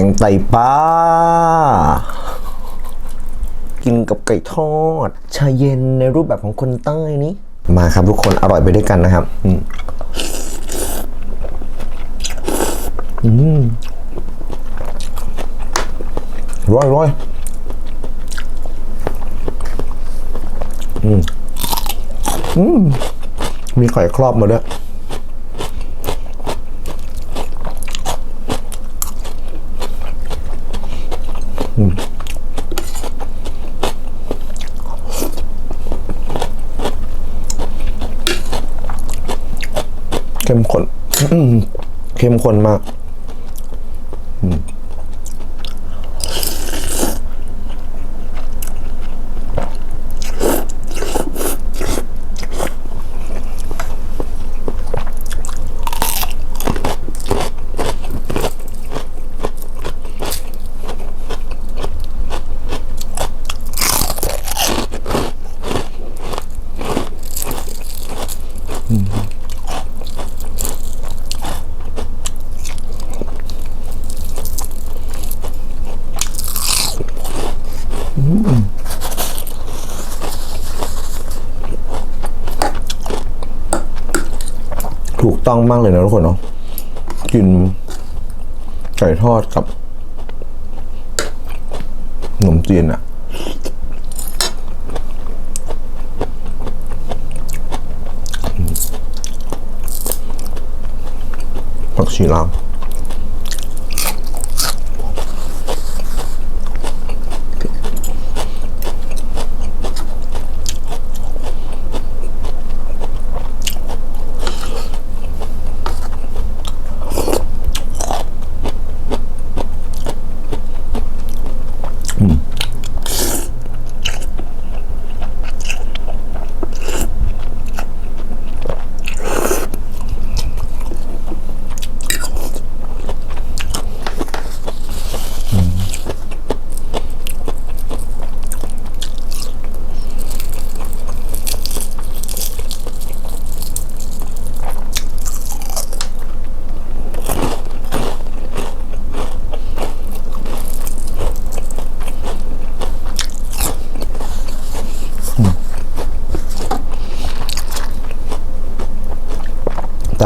งไตปลากินกับไก่ทอด ชาเย็นในรูปแบบของคนใต้นี้ มาครับทุกคนอร่อยไปด้วยกันนะครับ อืมอืมร้อยร้อยอืม อืม มีไข่ครอบมาด้วย เข้มข้นอืม คนมาก ต้องมากเลยนะทุกคนเนาะกินไก่ทอดกับขนมจีนอะผักชีลาว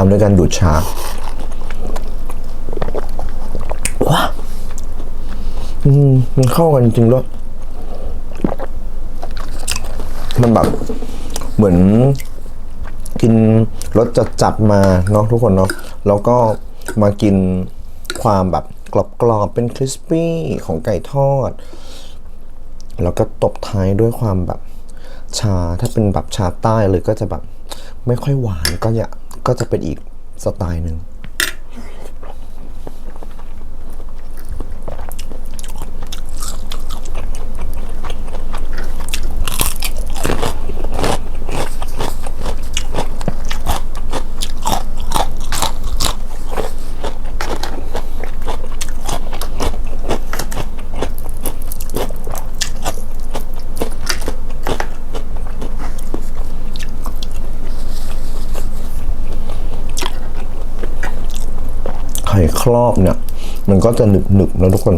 ามด้วยการดูดชาว้าอืมมันเข้ากันจริงด้วยมันแบบเหมือนกินรสจัดจัดๆมาเนาะทุกคนเนาะแล้วก็มากินความแบบกรอบๆเป็นคริสปี้ของไก่ทอด แล้วก็ตบท้ายด้วยความแบบชาถ้าเป็นแบบชาใต้เลยก็จะแบบ ไม่ค่อยหวานก็จะ ก็จะเป็นอีกสไตล์หนึ่ง ไข่ ครอบเนี่ย มันก็จะหนึบหนึบๆนะทุกคน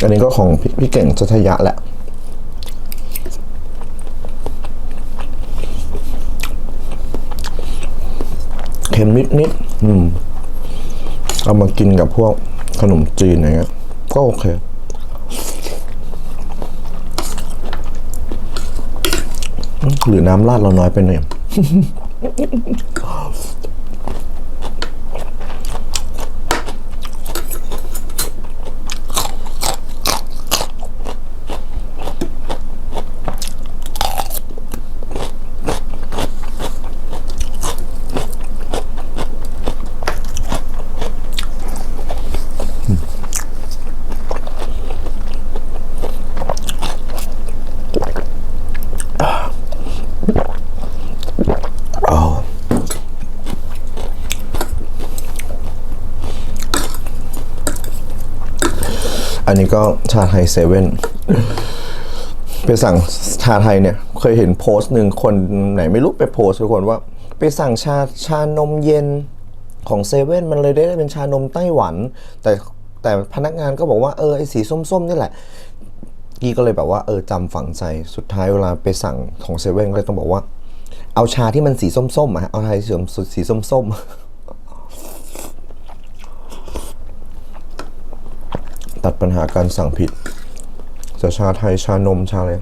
อันนี้ก็ของพี่พี่เก่งจัทยะแหละเค็มนิดนิดๆอืม เอามากินกับพวกขนมจีนอย่างเงี้ย ก็โอเคหรือน้ำราดเราน้อยไปหน่อย อันนี้ก็ชาไทยเซเว่นไปสั่งชาไทยเนี่ย เคยเห็นโพสต์หนึ่งคนไหนไม่รู้ไปโพสต์ทุกคนว่า ไปสั่งชาชานมเย็นของเซเว่นมันเลยได้เป็นชานมไต้หวัน แต่แต่พนักงานก็บอกว่าเออไอสีส้มๆนี่แหละกี้ก็เลยแบบว่าเออจำฝังใจสุดท้ายเวลาไปสั่งของเซเว่นก็เลยต้องบอกว่า เอาชาที่มันสีส้มๆอะฮะเอาชาที่สีส้มๆ ตัดปัญหาการสั่งผิดจะชาไทยชานมชาอะไร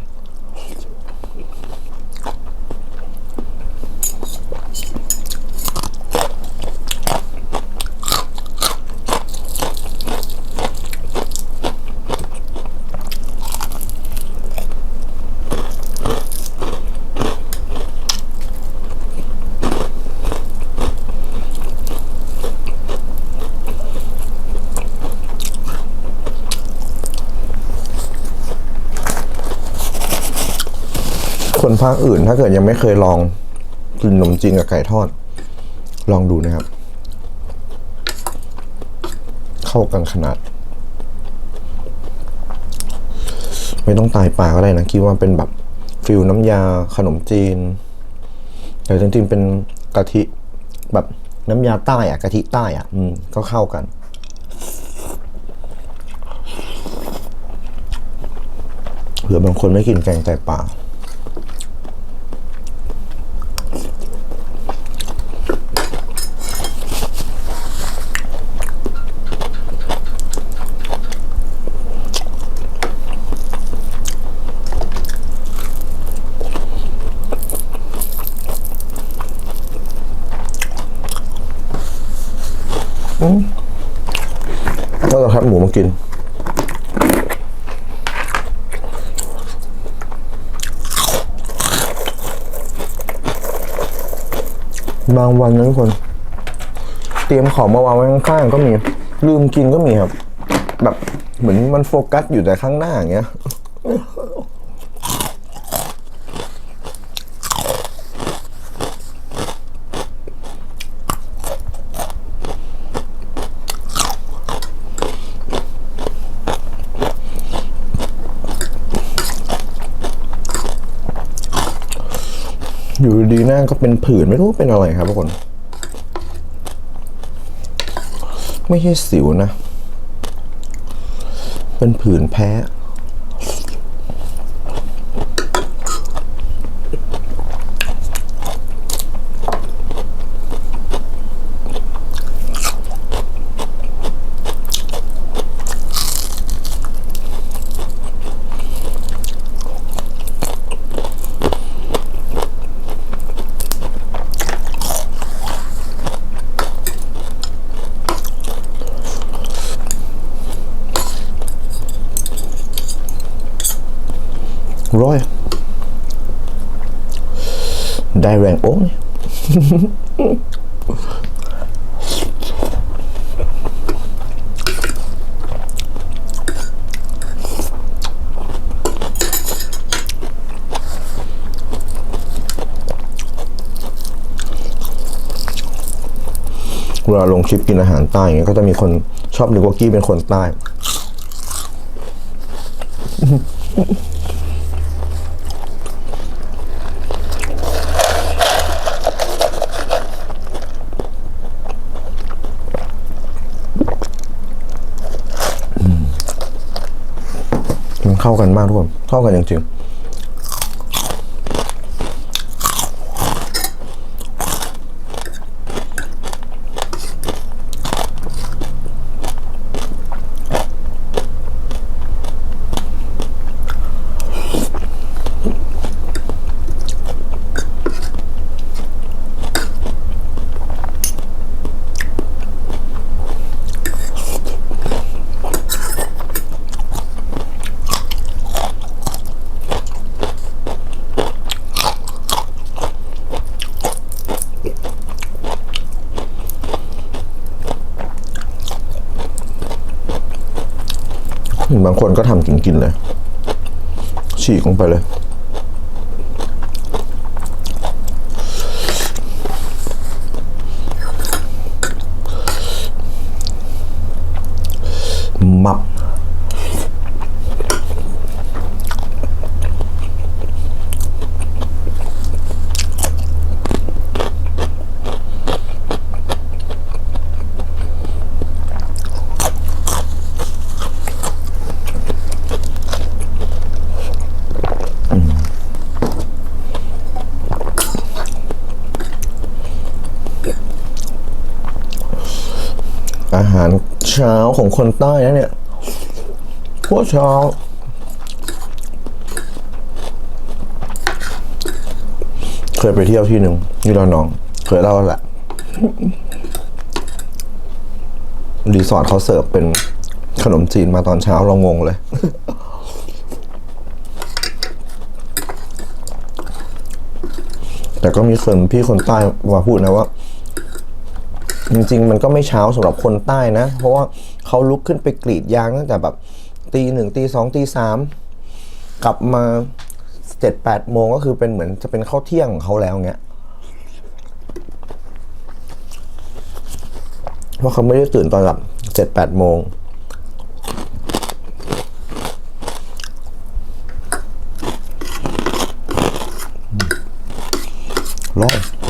ภาคอื่น ถ้าเกิดยังไม่เคยลองกินขนมจีนกับไก่ทอด ลองดูนะครับ เข้ากันขนาด ไม่ต้องตายปากก็ได้นะคิดว่าเป็นแบบฟิลน้ำยาขนมจีน แต่จริงๆเป็นกะทิแบบน้ำยาใต้อะกะทิใต้อะอืมก็เข้ากันเผื่อบางคนไม่กินแกงไตปลา ก็จะคัดหมูมากิน บางวันนะทุกคน เตรียมของมาวางไว้ข้างๆก็มี ลืมกินก็มีครับ แบบเหมือนมันโฟกัสอยู่แต่ข้างหน้าอย่างเงี้ย อยู่ ดีหน้าก็เป็นผื่นไม่รู้เป็นอะไรครับทุกคน ไม่ใช่สิวนะ เป็นผื่นแพ้ ร้อยได้แรงโอ้ยเวลาลงคลิปกินอาหารใต้อย่างเงี้ยก็จะมีคนชอบนึกว่ากี้เป็นคนใต้ เข้ากันมากทุกคนเข้ากันจริงๆ บางคนก็ทำกินกินๆเลย ฉีกลงไปเลย มับ อาหารเช้าของคนใต้นะเนี่ยพวกเช้าเคยไปเที่ยวที่หนึ่งที่ระนอง เคยเล่าแหละรีสอร์ทเขาเสิร์ฟเป็นขนมจีนมาตอนเช้าเรางงเลยแต่ก็มีคนพี่คนใต้มาพูดนะว่า จริงๆ มันก็ไม่เช้าสำหรับคนใต้นะ เพราะว่าเขาลุกขึ้นไปกรีดยางตั้งแต่แบบตีหนึ่งตีสองตีสามกลับมาเจ็ดแปดโมงก็คือเป็นเหมือนจะเป็นข้าวเที่ยงของเขาแล้วเงี้ยเพราะเขาไม่ได้ตื่นตอนแบบเจ็ดแปดโมงร้อน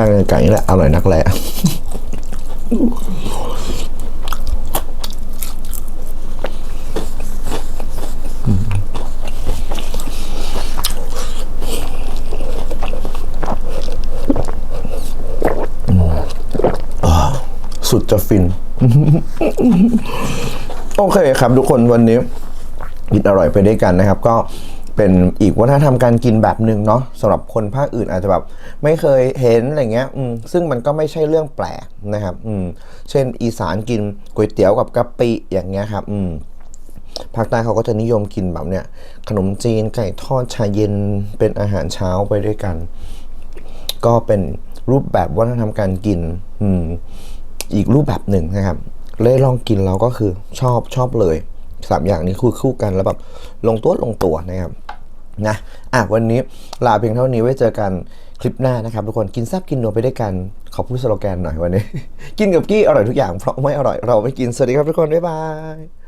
ป้งไก่นี่แหละอร่อยนักแหละสุดจะฟิน โอเคครับทุกคนวันนี้กินอร่อยไปด้วยกันนะครับ ก็ เป็นอีกวัฒนธรรมการกินแบบหนึ่งเนาะสำหรับคนภาคอื่นอาจจะแบบไม่เคยเห็นอะไรเงี้ยอืมซึ่งมันก็ไม่ใช่เรื่องแปลกนะครับอืมเช่นอีสานกินก๋วยเตี๋ยวกับกะปิอย่างเงี้ยครับอืมภาคใต้เขาก็จะนิยมกินแบบเนี้ยขนมจีนไก่ทอดชาเย็นเป็นอาหารเช้าไปด้วยกัน ก็เป็นรูปแบบวัฒนธรรมการกินอืมอีกรูปแบบหนึ่งนะครับเลยลองกินแล้วก็คือชอบชอบเลยสามอย่างนี้คือคู่กันแล้วแบบลงตัวลงตัวนะครับ นะอะวันนี้ลาเพียงเท่านี้ไว้เจอกันคลิปหน้านะครับทุกคนกินแซบกินนัวไปด้วยกันขอพูดสโลแกนหน่อยวันนี้ กินกับกี้อร่อยทุกอย่างเพราะไม่อร่อยเราไม่กิน สวัสดีครับทุกคน บ๊ายบาย